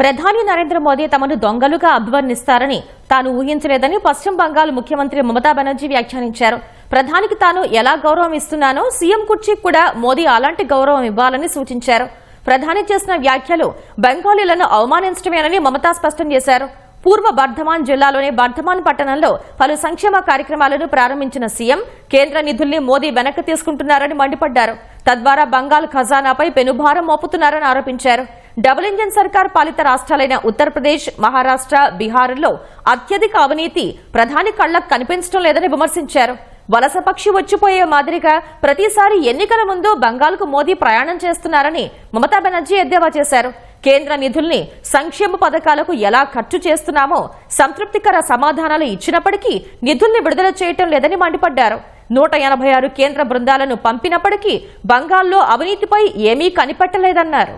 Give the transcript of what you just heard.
ప్రధాని నరేంద్ర మోదీ తమను దొంగలుగా అభివర్ణిస్తారని తాను ఊహించలేదని పశ్చిమ బెంగాల్ ముఖ్యమంత్రి మమతా బెనర్జీ వ్యాఖ్యానించారు. ప్రధానికి తాను ఎలా గౌరవం ఇస్తున్నానో సీఎం కుర్చీకి కూడా మోదీ అలాంటి గౌరవం ఇవ్వాలని సూచించారు. ప్రధాని చేసిన వ్యాఖ్యలు బెంగాలీలను అవమానించడమేనని మమతా స్పష్టం చేశారు. పూర్వ బర్ధమాన్ జిల్లాలోని బర్ధమాన్ పట్టణంలో పలు సంక్షేమ కార్యక్రమాలను ప్రారంభించిన సీఎం కేంద్ర నిధుల్ని మోదీ వెనక్కి తీసుకుంటున్నారని మండిపడ్డారు. తద్వారా బంగాల్ ఖజానాపై పెనుభారం మోపుతున్నారని ఆరోపించారు. డబుల్ ఇంజన్ సర్కార్ పాలిత రాష్ట్రాలైన ఉత్తరప్రదేశ్ మహారాష్ట్ర బీహార్లో అత్యధిక అవినీతి ప్రధాని కళ్ళకు కనిపించడం లేదని విమర్శించారు. వలసపక్షి వచ్చిపోయే మాదిరిగా ప్రతిసారి ఎన్నికల ముందు బంగాల్కు మోదీ ప్రయాణం చేస్తున్నారని మమతా బెనర్జీ ఎద్దేవా చేశారు. కేంద్ర నిధుల్ని సంక్షేమ పథకాలకు ఎలా ఖర్చు చేస్తున్నామో సంతృప్తికర సమాధానాలు ఇచ్చినప్పటికీ నిధుల్ని విడుదల చేయటం లేదని మండిపడ్డారు. నూట ఎనభై ఆరు కేంద్ర బృందాలను పంపినప్పటికీ బంగాల్లో అవినీతిపై ఏమీ కనిపెట్టలేదన్నారు.